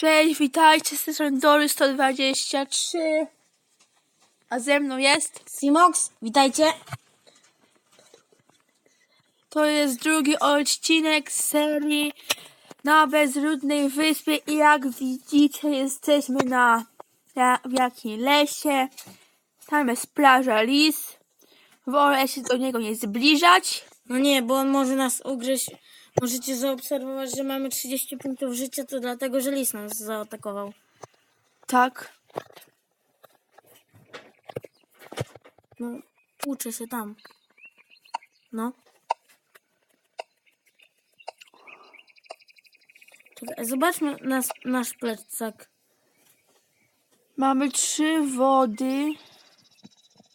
Cześć, witajcie, z tej strony Dory 123. A ze mną jest, Simox, witajcie. to jest drugi odcinek z serii na Bezludnej Wyspie i jak widzicie jesteśmy na ja- w jakim lesie. Tam jest plaża Lis. Wolę się do niego nie zbliżać. No nie, bo on może nas ugryźć. Możecie zaobserwować, że mamy 30 punktów życia, to dlatego, że lis nas zaatakował. Tak. No, uczę się tam. No. Czekaj, zobaczmy nas, nasz plecak. Mamy trzy wody.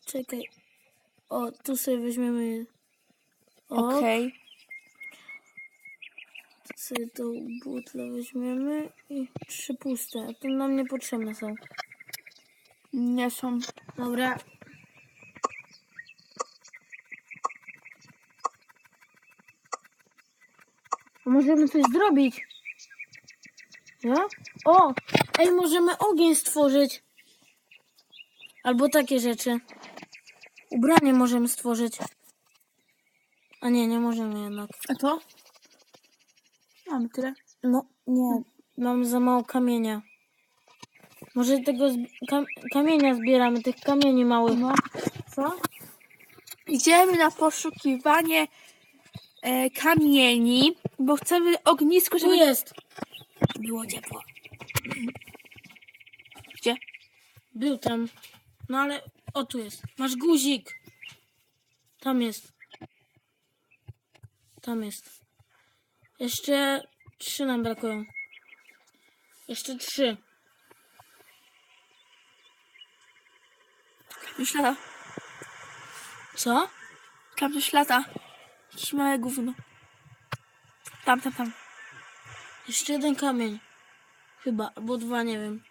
Czekaj. O, tu sobie weźmiemy. Okej. tu sobie butlę weźmiemy i trzy puste. To nam niepotrzebne są. Nie są. Dobra. Możemy coś zrobić. No? O! Ej, możemy ogień stworzyć. Albo takie rzeczy. Ubranie możemy stworzyć. A nie, nie możemy jednak. A to? Mamy tyle. No, nie. Mam za mało kamienia. Może tego zb- kam kamienia zbieramy, tych kamieni małych. No. Co? Idziemy na poszukiwanie e, kamieni, bo chcemy ognisko, Tu żeby jest. było ciepło. Gdzie? Był tam. No ale o tu jest. Masz guzik. Tam jest. Tam jest. Jeszcze trzy nam brakują. Jeszcze trzy. Już lata. Co? Tam już lata. Jakieś małe gówno. Tam, tam, tam. Jeszcze jeden kamień. Chyba, albo dwa, nie wiem.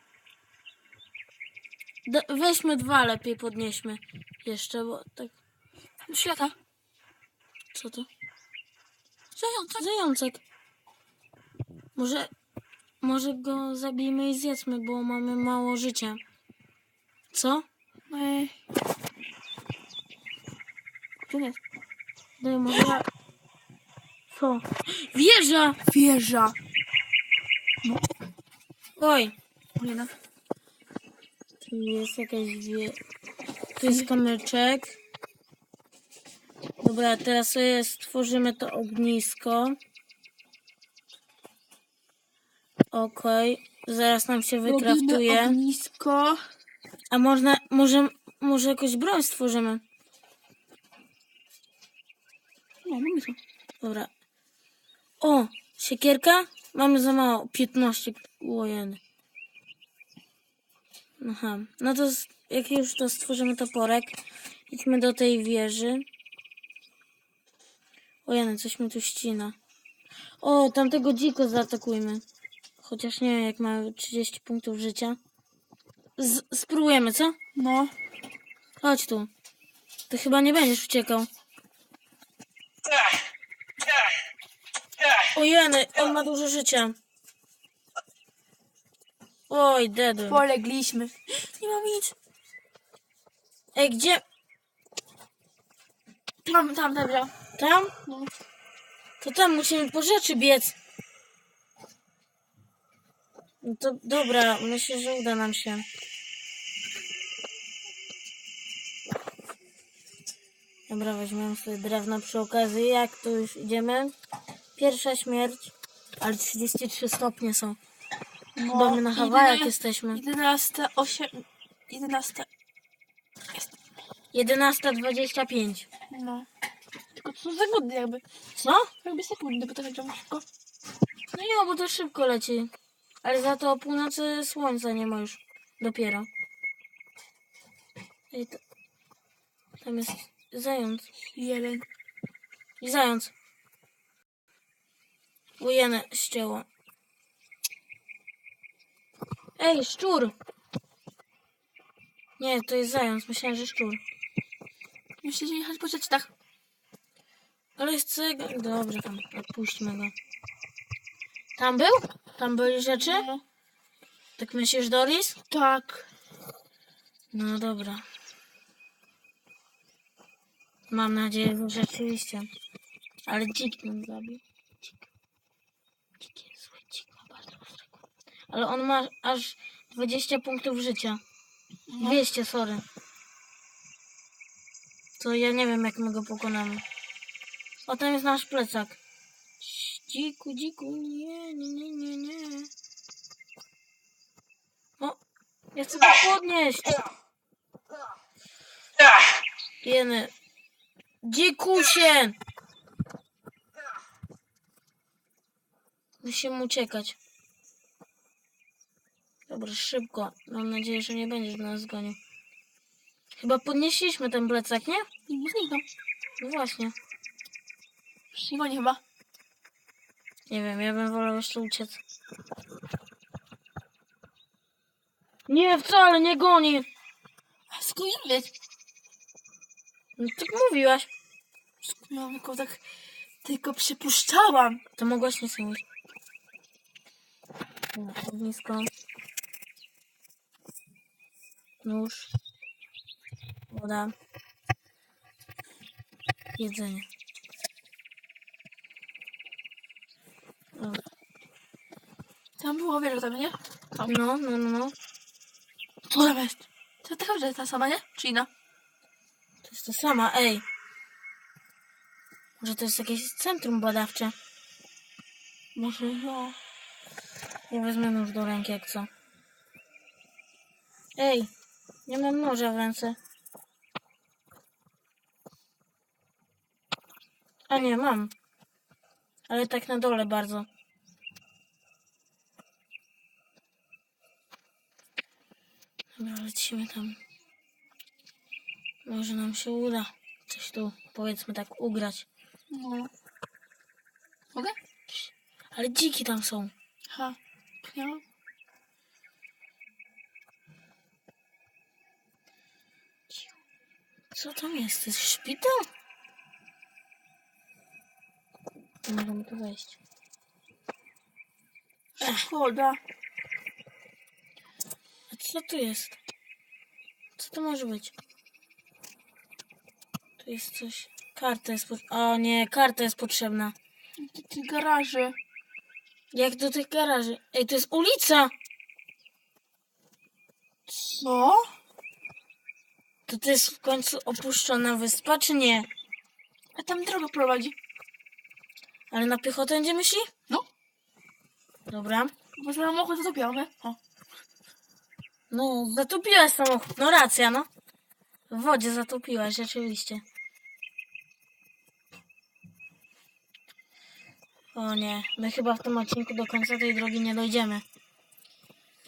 Da weźmy dwa, lepiej podnieśmy. Jeszcze, bo tak. Tam już lata. Co to? Zająca. Zajączek. Może, może go zabijmy i zjedzmy, bo mamy mało życia. Co? E, tu jest. Daj może. Co? Wieża! Wieża. Oj! Nie no. Tu jest jakaś wie... Tu jest kamyczek. Dobra, teraz sobie stworzymy to ognisko. Okej. Zaraz nam się Robimy wykraftuje. ognisko. A można, może, może jakąś broń stworzymy? Nie, mamy to. Dobra. O! Siekierka? Mamy za mało. 15 łojeny. Aha. No to z- jak już to stworzymy toporek, idźmy do tej wieży. Ojeny, coś mi tu ścina. O, tamtego dziko zaatakujmy. Chociaż nie wiem, jak mamy 30 punktów życia. Z spróbujemy, co? No. Chodź tu. Ty chyba nie będziesz uciekał. Ojeny, on ma dużo życia. Oj, dedu. Polegliśmy. Nie mam nic. Ej, gdzie? Tam, tam, dobra. Tam? No. To tam musimy po rzeczy biec. No to dobra, myślę, że uda nam się. Dobra, weźmiemy sobie drewno przy okazji. Jak tu już idziemy? Pierwsza śmierć. Ale 33 stopnie są. Chyba my na Hawajach jesteśmy. 11, 8, 11. Jest. 11.25. No. Tylko to są sekundy jakby. Co? Jakby sekundy, bo to chodziło szybko. No nie, bo to szybko leci. Ale za to o północy słońca nie ma już. Dopiero. Ej, to... Tam jest zając. Jeden. I zając. Ujene ścięło. Ej, szczur! Nie, to jest zając. Myślałem, że szczur. Musicie jechać po rzeczach. Ale chcę go... Dobrze, tam. Odpuśćmy go. Tam był? Tam były rzeczy? No. Tak myślisz, Doris? Tak. No dobra. Mam nadzieję, że rzeczywiście. Ale dzik nam zabił. Dzik. Dzik jest zły, dzik ma bardzo ostrego. Ale on ma aż 20 punktów życia. No. 200, sorry. To ja nie wiem, jak my go pokonamy. O, tam jest nasz plecak. Dziku, dziku, nie, nie, nie, nie, nie. O, ja chcę go podnieść. Jeny. Dzikusie! Musimy uciekać. Dobra, szybko. Mam nadzieję, że nie będziesz nas gonił. Chyba podnieśliśmy ten plecak, nie? Nie zniknął. No właśnie. Już nie goni chyba. Nie wiem, ja bym wolał jeszcze uciec. Nie, wcale nie goni. A skąd ja wiedzieć? No, tak mówiłaś. Skąd ja tylko tak... Tylko przypuszczałam. To mogłaś nie mówić. Dobra, Ognisko. Nóż. Woda. Jedzenie. Tam było wiele tam, nie? Tam. No, no, no, no. Co tam jest? To taka, że ta sama, nie? Czy inna? To jest to sama, ej. Może to jest jakieś centrum badawcze? Może no. Ja wezmę nóż do ręki, jak co. Ej, nie mam noża w ręce. A nie, mam. Ale tak na dole bardzo. Dobra, lecimy tam. Może nam się uda coś tu, powiedzmy tak, ugrać. No. Mogę? Ale dziki tam są. Ha. Ja. Co tam jest? To jest szpital? Nie możemy tu wejść. Szkoda. A co tu jest? Co to może być? Tu jest coś. Karta jest potrzebna. O nie, karta jest potrzebna. Do tych garaży. Jak do tych garaży? Ej, to jest ulica! Co? To to jest w końcu opuszczona wyspa, czy nie? A tam droga prowadzi. Ale na piechotę będziemy myśli? No. Dobra. Bo samochód zatopiony. O. No, zatopiłaś samochód. No racja, no. W wodzie zatopiłaś, rzeczywiście. O nie, my chyba w tym odcinku do końca tej drogi nie dojdziemy.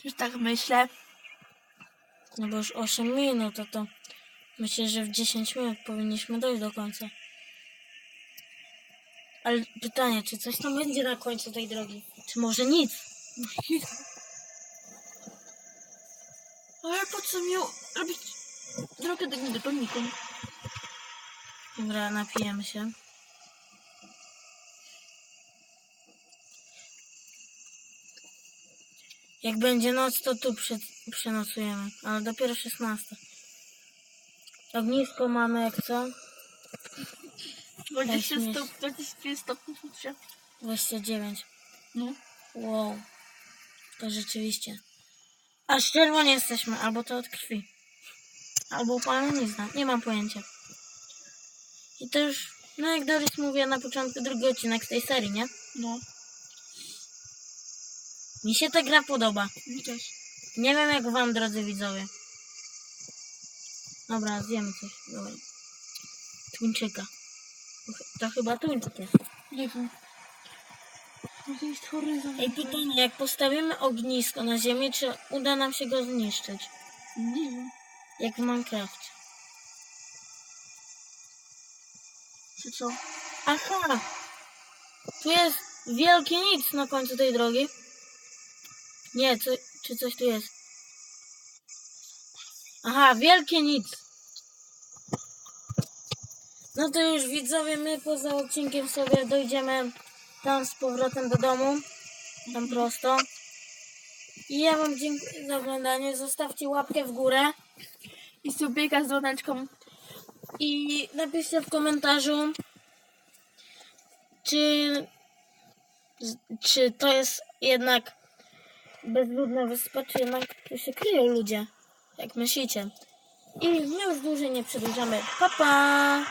Już tak myślę. No bo już 8 minut, to to myślę, że w 10 minut powinniśmy dojść do końca. Ale pytanie, czy coś tam będzie na końcu tej drogi? Czy może nic? Ale po co miał robić drogę do niedopomnikiem? Dobra, napijemy się. Jak będzie noc, to tu prze, przenocujemy, ale dopiero 16. Ognisko mamy jak co? 20 Weź stopni, 25 stopni się. 29. No. Wow. To rzeczywiście. Aż czerwoni jesteśmy, albo to od krwi. Albo upalenizna, nie mam pojęcia. I to już, no jak Doris mówiła na początku, drugi odcinek z tej serii, nie? No. Mi się ta gra podoba. Widać. Nie wiem jak wam, drodzy widzowie. Dobra, zjemy coś. Dobra. Tuńczyka. To chyba tuńczyk jest. Nie wiem. Może jest horyzont. Ej, pytanie, jak postawimy ognisko na ziemi, czy uda nam się go zniszczyć? Nie wiem. Jak w Minecrafcie. Czy co? Aha! Tu jest wielkie nic na końcu tej drogi. Nie, co, czy coś tu jest? Aha, wielkie nic. No to już widzowie, my poza odcinkiem sobie dojdziemy tam z powrotem do domu. Tam prosto. I ja wam dziękuję za oglądanie. Zostawcie łapkę w górę I subika z dzwoneczką. i napiszcie w komentarzu, czy, czy to jest jednak bezludna wyspa, czy jednak tu się kryją ludzie, jak myślicie. I już dłużej nie przedłużamy. Pa, pa!